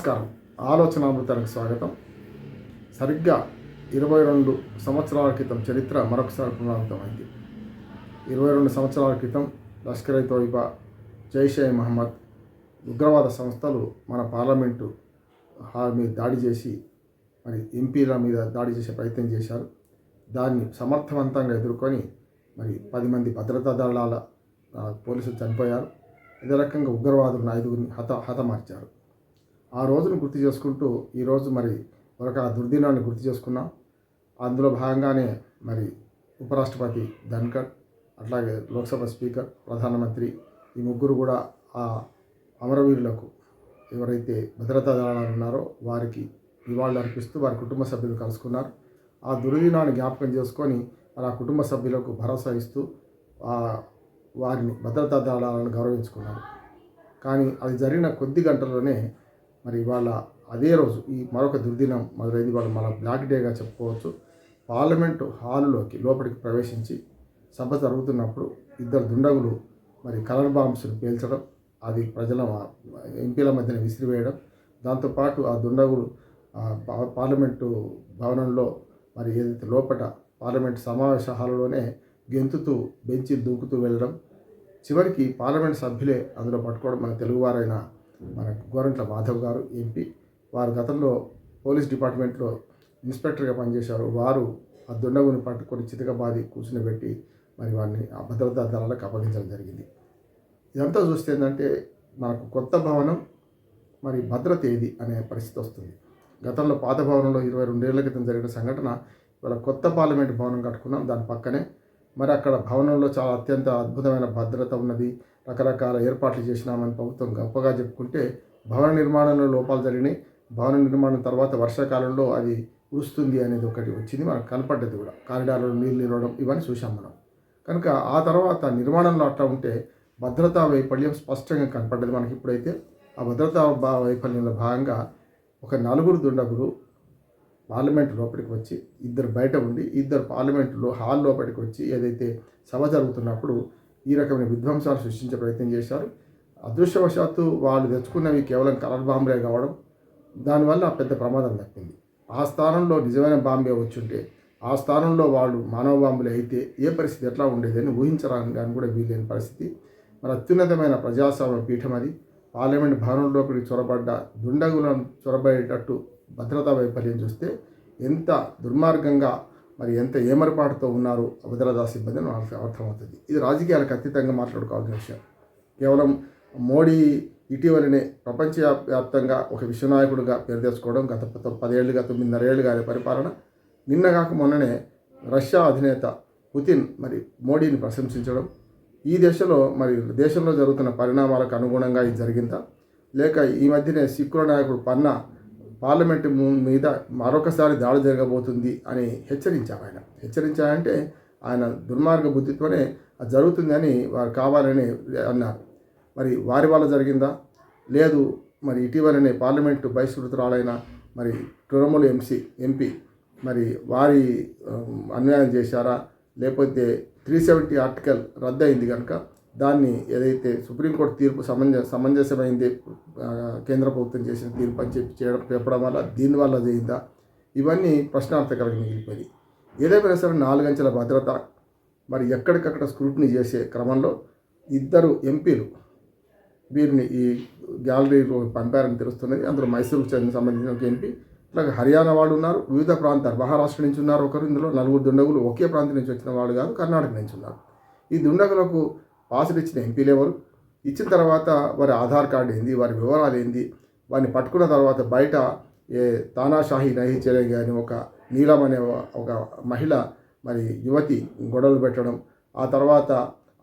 నమస్కారం. ఆలోచన అమృతానికి స్వాగతం. సరిగ్గా ఇరవై రెండు సంవత్సరాల క్రితం చరిత్ర మరొకసారి పునరావృతమైంది. ఇరవై రెండు సంవత్సరాల క్రితం లష్కర్ ఇ తోయిబా జైషే మహమ్మద్ ఉగ్రవాద సంస్థలు మన పార్లమెంటు హాల్ మీద దాడి చేసి మరి ఎంపీల మీద దాడి చేసే ప్రయత్నం చేశారు. దాన్ని సమర్థవంతంగా ఎదుర్కొని మరి పది మంది భద్రతా దళాల పోలీసులు చనిపోయారు. ఇదే రకంగా ఉగ్రవాదులను ఐదుగురిని హత హతమార్చారు. ఆ రోజును గుర్తు చేసుకుంటూ ఈరోజు మరి ఒక దుర్దినాన్ని గుర్తు చేసుకున్నాం. అందులో భాగంగానే మరి ఉపరాష్ట్రపతి ధన్కర్ అట్లాగే లోక్సభ స్పీకర్ ప్రధానమంత్రి ఈ ముగ్గురు కూడా ఆ అమరవీరులకు ఎవరైతే భద్రతా దళాలు ఉన్నారో వారికి నివాళులు అర్పిస్తూ వారి కుటుంబ సభ్యులు కలుసుకున్నారు. ఆ దుర్దినాన్ని జ్ఞాపకం చేసుకొని మరి ఆ కుటుంబ సభ్యులకు భరోసా ఇస్తూ ఆ వారిని భద్రతా దళాలను గౌరవించుకున్నారు. కానీ అది జరిగిన కొద్ది గంటల్లోనే మరి ఇవాళ అదే రోజు ఈ మరొక దుర్దినం మొదలైంది. వాళ్ళు మన బ్లాక్ డేగా చెప్పుకోవచ్చు. పార్లమెంటు హాలులోకి లోపలికి ప్రవేశించి సభ జరుగుతున్నప్పుడు ఇద్దరు దుండగులు మరి కలర్ బాంబ్స్ను పేల్చడం అది ప్రజల ఎంపీల మధ్యన విసిరివేయడం దాంతోపాటు ఆ దుండగులు పార్లమెంటు భవనంలో మరి ఏదైతే లోపట పార్లమెంట్ సమావేశ హాలులోనే గెంతుతూ బెంచి దూకుతూ వెళ్ళడం చివరికి పార్లమెంట్ సభ్యులే అందులో పట్టుకోవడం మన తెలుగువారైన మన గోరంట్ల మాధవ్ గారు ఎంపీ వారు గతంలో పోలీస్ డిపార్ట్మెంట్లో ఇన్స్పెక్టర్గా పనిచేశారు. వారు ఆ దుండగుని పట్టుకొని చితకబాది కూర్చునిబెట్టి మరి వారిని ఆ భద్రతా దళాలకు అప్పగించడం జరిగింది. ఇదంతా చూస్తే ఏంటంటే మనకు కొత్త భవనం మరి భద్రత ఏది అనే పరిస్థితి వస్తుంది. గతంలో పాత భవనంలో ఇరవై రెండేళ్ళ క్రితం జరిగిన సంఘటన ఇవాళ కొత్త పార్లమెంట్ భవనం కట్టుకున్నాం దాని పక్కనే మరి అక్కడ భవనంలో చాలా అత్యంత అద్భుతమైన భద్రత ఉన్నది. రకరకాల ఏర్పాట్లు చేసినామని ప్రభుత్వం గొప్పగా చెప్పుకుంటే భవన నిర్మాణంలో లోపాలు జరిగినాయి. భవన నిర్మాణం తర్వాత వర్షాకాలంలో అది ఉరుస్తుంది అనేది ఒకటి వచ్చింది. మనకు కనపడ్డది కూడా. కారిడార్లో నీళ్ళు నిలవడం ఇవన్నీ చూసాం మనం. కనుక ఆ తర్వాత నిర్మాణంలో అట్లా ఉంటే భద్రతా వైఫల్యం స్పష్టంగా కనపడ్డది మనకి ఇప్పుడైతే. ఆ భద్రతా భా- వైఫల్యంలో భాగంగా ఒక నలుగురు దుండగురు పార్లమెంట్ లోపలికి వచ్చి ఇద్దరు బయట ఉండి ఇద్దరు పార్లమెంటులో హాల్ లోపలికి వచ్చి ఏదైతే సభ జరుగుతున్నప్పుడు ఈ రకమైన విధ్వంసాలు సృష్టించే ప్రయత్నం చేశారు. అదృష్టవశాత్తు వాళ్ళు తెచ్చుకున్నవి కేవలం కలర్ బాంబులే కావడం దానివల్ల పెద్ద ప్రమాదం తప్పింది. ఆ స్థానంలో నిజమైన బాంబే వచ్చుంటే ఆ స్థానంలో వాళ్ళు మానవ బాంబులే అయితే ఏ పరిస్థితి ఎట్లా ఉండేదని ఊహించడానికి కూడా వీల్లేని పరిస్థితి. మరి అత్యున్నతమైన ప్రజాస్వామ్య పీఠం అది. పార్లమెంట్ భవనంలోకి చొరబడ్డ దుండగులను చొరబడేటట్టు భద్రతా వైఫల్యం చూస్తే ఎంత దుర్మార్గంగా మరి ఎంత ఏమరపాటుతో ఉన్నారు భద్రతా సిబ్బంది మనకు అర్థమవుతుంది. ఇది రాజకీయాలకు అతీతంగా మాట్లాడుకోవాల్సిన విషయం. కేవలం మోడీ ఇటీవలనే ప్రపంచవ్యాప్తంగా ఒక విశ్వనాయకుడిగా పేరు తెచ్చుకోవడం గత ప- పదేళ్ళుగా తొమ్మిదిన్నరేళ్ళుగా పరిపాలన. నిన్న కాక మొన్ననే రష్యా అధినేత పుతిన్ మరి మోడీని ప్రశంసించడం. ఈ దశలో మరి దేశంలో జరుగుతున్న పరిణామాలకు అనుగుణంగా ఇది జరిగిందా? లేక ఈ మధ్యనే సిక్కుల నాయకుడు పన్నా పార్లమెంటు మీద మరొకసారి దాడి జరగబోతుంది అని హెచ్చరించారు ఆయన. హెచ్చరించారంటే ఆయన దుర్మార్గ బుద్ధితోనే అది జరుగుతుందని వారు కావాలని అన్నారు. మరి వారి వల్ల జరిగిందా? లేదు. మరి ఇటీవలనే పార్లమెంటు బహిష్కృతురాలైన మరి తృణమూల ఎంసీ ఎంపీ మరి వారి అన్యాయం చేశారా? లేకపోతే త్రీ సెవెంటీ ఆర్టికల్ రద్దయింది కనుక దాన్ని ఏదైతే సుప్రీంకోర్టు తీర్పు సమంజ సమంజసమైంది కేంద్ర ప్రభుత్వం చేసిన తీర్పు అని చెప్పి చేయడం చెప్పడం వల్ల దీనివల్ల చేయిందా ఇవన్నీ ప్రశ్నార్థకరంగా మిగిలిపోయి ఏదైనా సరే నాలుగంచెల భద్రత మరి ఎక్కడికక్కడ స్క్రూటినీ చేసే క్రమంలో ఇద్దరు ఎంపీలు వీరిని ఈ గ్యాలరీలో పంపారని తెలుస్తున్నది. అందులో మైసూరుకు చెందిన సంబంధించిన ఒక ఎంపీ అలాగే హర్యానా వాళ్ళు ఉన్నారు వివిధ ప్రాంతాలు మహారాష్ట్ర నుంచి ఉన్నారు ఒకరు. ఇందులో నలుగురు దుండగులు ఒకే ప్రాంతం నుంచి వచ్చిన వాళ్ళు కాదు కర్ణాటక నుంచి ఉన్నారు. ఈ దుండగులకు పాసులు ఇచ్చిన ఎంపీలు ఎవరు? ఇచ్చిన తర్వాత వారి ఆధార్ కార్డు ఏంది? వారి వివరాలు ఏంది? వారిని పట్టుకున్న తర్వాత బయట ఏ తానాషాహి నహి చెలేగి అని ఒక నీలం అనే ఒక మహిళ మరి యువతి గొడవలు పెట్టడం ఆ తర్వాత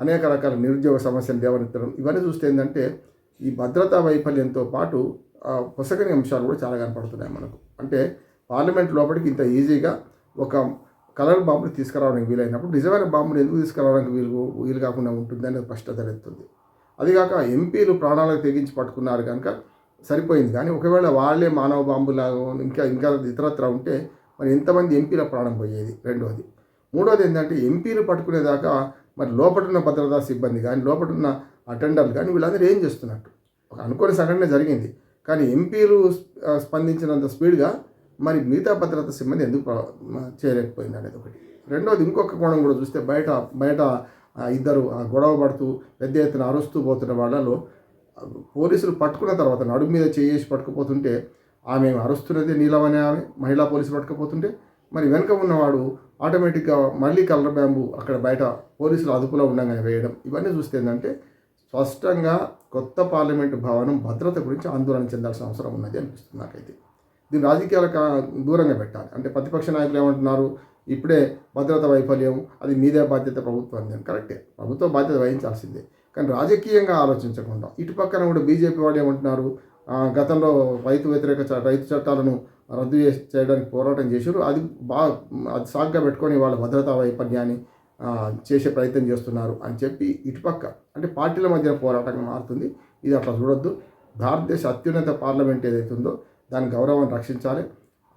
అనేక రకాల నిరుద్యోగ సమస్యలు లేవనెత్తడం ఇవన్నీ చూస్తే ఏంటంటే ఈ భద్రతా వైఫల్యంతో పాటు పుసకని అంశాలు కూడా చాలా కనపడుతున్నాయి మనకు. అంటే పార్లమెంట్ లోపలికి ఇంత ఈజీగా ఒక కలర్ బాంబుని తీసుకురావడానికి వీలైనప్పుడు నిజమైన బాంబుని ఎందుకు తీసుకురావడానికి వీలు వీలు కాకుండా ఉంటుంది అనేది స్పష్టత ఎత్తుంది అదిగాక ఎంపీలు ప్రాణాలకు తెగించి పట్టుకున్నారు కనుక సరిపోయింది. కానీ ఒకవేళ వాళ్ళే మానవ బాంబులాగా ఇంకా ఇంకా ఇతరత్ర ఉంటే మరి ఎంతమంది ఎంపీల ప్రాణం పోయేది? రెండవది మూడవది ఏంటంటే ఎంపీలు పట్టుకునేదాకా మరి లోపటున్న భద్రతా సిబ్బంది కానీ లోపటున్న అటెండర్లు కానీ వీళ్ళందరూ ఏం చేస్తున్నట్టు? ఒక అనుకోని సంఘటన జరిగింది. కానీ ఎంపీలు స్పందించినంత స్పీడ్గా మరి మిగతా భద్రతా సిబ్బంది ఎందుకు చేయలేకపోయింది అనేది ఒకటి. రెండోది ఇంకొక కోణం కూడా చూస్తే బయట బయట ఇద్దరు గొడవ పడుతూ పెద్ద ఎత్తున అరుస్తూ పోతున్న వాళ్ళలో పోలీసులు పట్టుకున్న తర్వాత నడుము మీద చేసి పట్టుకుపోతుంటే ఆమె అరుస్తున్నది నీలమనే ఆమె మహిళా పోలీసులు పట్టుకుపోతుంటే మరి వెనుక ఉన్నవాడు ఆటోమేటిక్గా మళ్ళీ కలర్ బ్యాంబు అక్కడ బయట పోలీసులు అదుపులో ఉండగానే వేయడం. ఇవన్నీ చూస్తే ఏంటంటే స్పష్టంగా కొత్త పార్లమెంటు భవనం భద్రత గురించి ఆందోళన చెందాల్సిన అవసరం ఉన్నది అనిపిస్తుంది నాకైతే. దీన్ని రాజకీయాలకు దూరంగా పెట్టాలి. అంటే ప్రతిపక్ష నాయకులు ఏమంటున్నారు? ఇప్పుడే భద్రత వైఫల్యం అది మీదే బాధ్యత ప్రభుత్వం కరెక్టే. ప్రభుత్వం బాధ్యత వహించాల్సిందే. కానీ రాజకీయంగా ఆలోచించకుండా ఇటు పక్కన కూడా బీజేపీ వాళ్ళు ఏమంటున్నారు? గతంలో రైతు వ్యతిరేక చ- రైతు చట్టాలను రద్దు చేసి చేయడానికి పోరాటం చేశారు. అది బాగా అది సాగ్గా పెట్టుకొని వాళ్ళ భద్రతా వైఫల్యాన్ని చేసే ప్రయత్నం చేస్తున్నారు అని చెప్పి ఇటుపక్క అంటే పార్టీల మధ్య పోరాటంగా మారుతుంది. ఇది అట్లా చూడొద్దు. భారతదేశ అత్యున్నత పార్లమెంట్ ఏదైతే ఉందో దాని గౌరవాన్ని రక్షించాలి.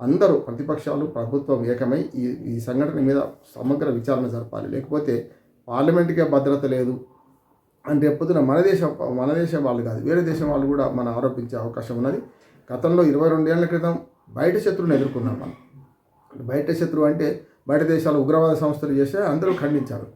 అందరూ ప్రతిపక్షాలు ప్రభుత్వం ఏకమై ఈ ఈ సంఘటన మీద సమగ్ర విచారణ జరపాలి. లేకపోతే పార్లమెంట్కే భద్రత లేదు అంటే రేపొద్దున మన దేశం మన దేశం వాళ్ళు కాదు వేరే దేశం వాళ్ళు కూడా మనం ఆరోపించే అవకాశం ఉన్నది. గతంలో ఇరవై రెండేళ్ళ క్రితం బయట శత్రువుని ఎదుర్కొన్నాం మనం. బయట శత్రువు అంటే బయట దేశాలు ఉగ్రవాద సంస్థలు చేస్తే అందరూ ఖండించారు.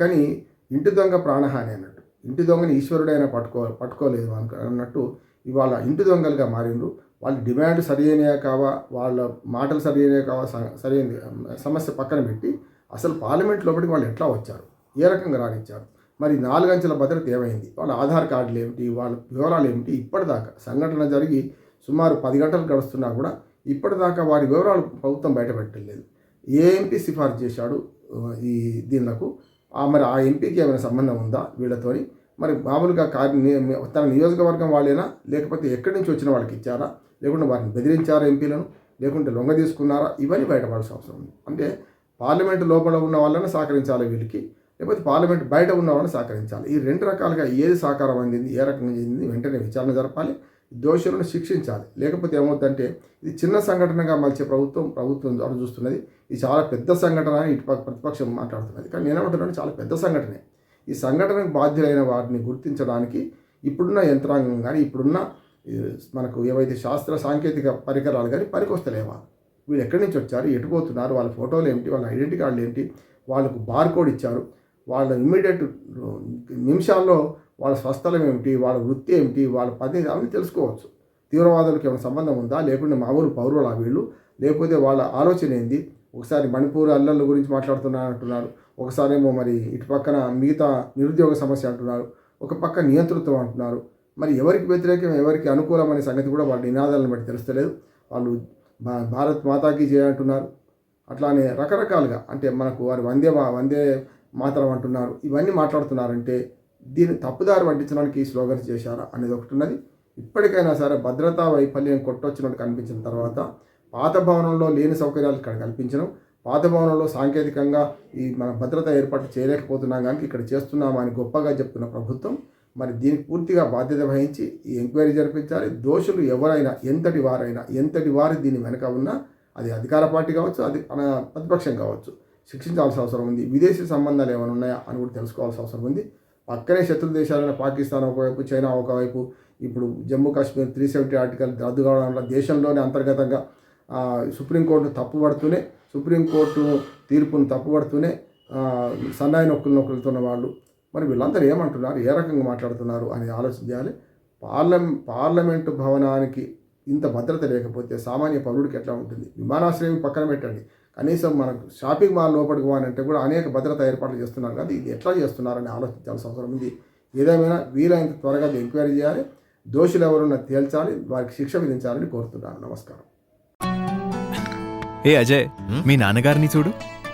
కానీ ఇంటి దొంగ ప్రాణహాని అన్నట్టు. ఇంటి దొంగని ఈశ్వరుడైనా పట్టుకో పట్టుకోలేదు అన్నట్టు ఇవాళ ఇంటి దొంగలుగా మారిండ్రు. వాళ్ళ డిమాండ్ సరైనయా కావా వాళ్ళ మాటలు సరైనయా కావా స- సరైన సమస్య పక్కన పెట్టి అసలు పార్లమెంట్ లోపలికి వాళ్ళు ఎట్లా వచ్చారు? ఏ రకంగా రాణించారు మరి నాలుగంచెల భద్రత ఏమైంది? వాళ్ళ ఆధార్ కార్డులు ఏమిటి? వాళ్ళ వివరాలు ఏమిటి? ఇప్పటిదాకా సంఘటన జరిగి సుమారు పది గంటలు గడుస్తున్నా కూడా ఇప్పటిదాకా వారి వివరాలు ప్రభుత్వం బయటపెట్టలేదు. ఏ ఎంపీ సిఫార్సు చేశాడు ఈ దీనిలకు? ఆ మరి ఆ ఎంపీకి ఏమైనా సంబంధం ఉందా వీళ్ళతోని? మరి మామూలుగా కార్య ని- తన నియోజకవర్గం వాళ్ళేనా? లేకపోతే ఎక్కడి నుంచి వచ్చిన వాళ్ళకి ఇచ్చారా? లేకుంటే వారిని బెదిరించారా ఎంపీలను? లేకుంటే లొంగ తీసుకున్నారా? ఇవన్నీ బయటపడాల్సిన అవసరం ఉంది. అంటే పార్లమెంట్ లోపల ఉన్న వాళ్ళని సహకరించాలి వీళ్ళకి లేకపోతే పార్లమెంట్ బయట ఉన్న వాళ్ళని సహకరించాలి. ఈ రెండు రకాలుగా ఏది సహకారం అందింది ఏ రకంగా చెందింది వెంటనే విచారణ జరపాలి దోషులను శిక్షించాలి. లేకపోతే ఏమవుతుందంటే ఇది చిన్న సంఘటనగా మలిచే ప్రభుత్వం ప్రభుత్వం ద్వారా చూస్తున్నది. ఇది చాలా పెద్ద సంఘటన అని ఇటు ప్రతిపక్షం మాట్లాడుతున్నది. కానీ నేనేమంటున్నాను చాలా పెద్ద సంఘటనే. ఈ సంఘటనకు బాధ్యులైన వారిని గుర్తించడానికి ఇప్పుడున్న యంత్రాంగం కానీ ఇప్పుడున్న మనకు ఏవైతే శాస్త్ర సాంకేతిక పరికరాలు కానీ పనికొస్తలేవా? వీళ్ళు ఎక్కడి నుంచి వచ్చారు? ఎటు పోతున్నారు? వాళ్ళ ఫోటోలు ఏమిటి? వాళ్ళ ఐడెంటిటీ కార్డులు ఏంటి వాళ్ళకు బార్కోడ్ ఇచ్చారు. వాళ్ళ ఇమ్మీడియట్ నిమిషాల్లో వాళ్ళ స్వస్థలం ఏమిటి? వాళ్ళ వృత్తి ఏమిటి? వాళ్ళ పని అవన్నీ తెలుసుకోవచ్చు. తీవ్రవాదులకు ఏమైనా సంబంధం ఉందా? లేకుంటే మామూలు పౌరులా వీళ్ళు? లేకపోతే వాళ్ళ ఆలోచన ఏంది? ఒకసారి మణిపూర్ అల్లర్ల గురించి మాట్లాడుతున్నారు అంటున్నారు. ఒకసారి ఏమో మరి ఇటు పక్కన మిగతా నిరుద్యోగ సమస్య అంటున్నారు. ఒక పక్క నియంతృత్వం అంటున్నారు. మరి ఎవరికి వ్యతిరేకం ఎవరికి అనుకూలం అనే సంగతి కూడా వాళ్ళ నినాదాలను బట్టి తెలుస్తలేదు. వాళ్ళు భారత్ మాతాకి చేయంటున్నారు అట్లానే రకరకాలుగా అంటే మనకు వారు వందే మా వందే మాతరం అంటున్నారు. ఇవన్నీ మాట్లాడుతున్నారంటే దీన్ని తప్పుదారి పట్టించడానికి ఈ స్లోగన్స్ చేశారా అనేది ఒకటి ఉన్నది. ఇప్పటికైనా సరే భద్రతా వైఫల్యం కొట్టొచ్చినట్టు కనిపించిన తర్వాత పాత భవనంలో లేని సౌకర్యాలు ఇక్కడ కల్పించడం పాత భవనంలో సాంకేతికంగా ఈ మన భద్రత ఏర్పాటు చేయలేకపోతున్నాం కానీ ఇక్కడ చేస్తున్నామని గొప్పగా చెప్తున్న ప్రభుత్వం మరి దీనికి పూర్తిగా బాధ్యత వహించి ఈ ఎంక్వైరీ జరిపించాలి. దోషులు ఎవరైనా ఎంతటి వారైనా ఎంతటి వారి దీని వెనక ఉన్నా అది అధికార పార్టీ కావచ్చు అది మన ప్రతిపక్షం కావచ్చు. శిక్షించాల్సిన అవసరం ఉంది. విదేశీ సంబంధాలు ఏమైనా ఉన్నాయా అని కూడా తెలుసుకోవాల్సిన అవసరం ఉంది. పక్కనే శత్రు దేశాలైన పాకిస్తాన్ ఒకవైపు చైనా ఒకవైపు ఇప్పుడు Jammu Kashmir three seventy article రద్దు కావడం వల్ల దేశంలోనే అంతర్గతంగా సుప్రీంకోర్టు తప్పుపడుతూనే సుప్రీంకోర్టు తీర్పును తప్పుపడుతూనే సన్నాయి నొక్కులు నొక్కులుతున్న వాళ్ళు మరి వీళ్ళందరూ ఏమంటున్నారు? ఏ రకంగా మాట్లాడుతున్నారు? అని ఆలోచన చేయాలి పార్లమె పార్లమెంటు భవనానికి ఇంత భద్రత లేకపోతే సామాన్య పౌరుడికి ఎట్లా ఉంటుంది? విమానాశ్రయం పక్కన పెట్టండి. కనీసం మనకు షాపింగ్ మాల్ లోపలికి పోవాలంటే కూడా అనేక భద్రత ఏర్పాట్లు చేస్తున్నారు కదా ఇది ఎట్లా చేస్తున్నారని ఆలోచించాల్సిన అవసరం ఉంది. ఏదేమైనా వీలైనంత త్వరగా ఎంక్వైరీ చేయాలి. దోషులు ఎవరున్నా తేల్చాలి. వారికి శిక్ష విధించాలని కోరుతున్నాను. నమస్కారం. ఏ అజయ్ మీ నాన్నగారిని చూడు.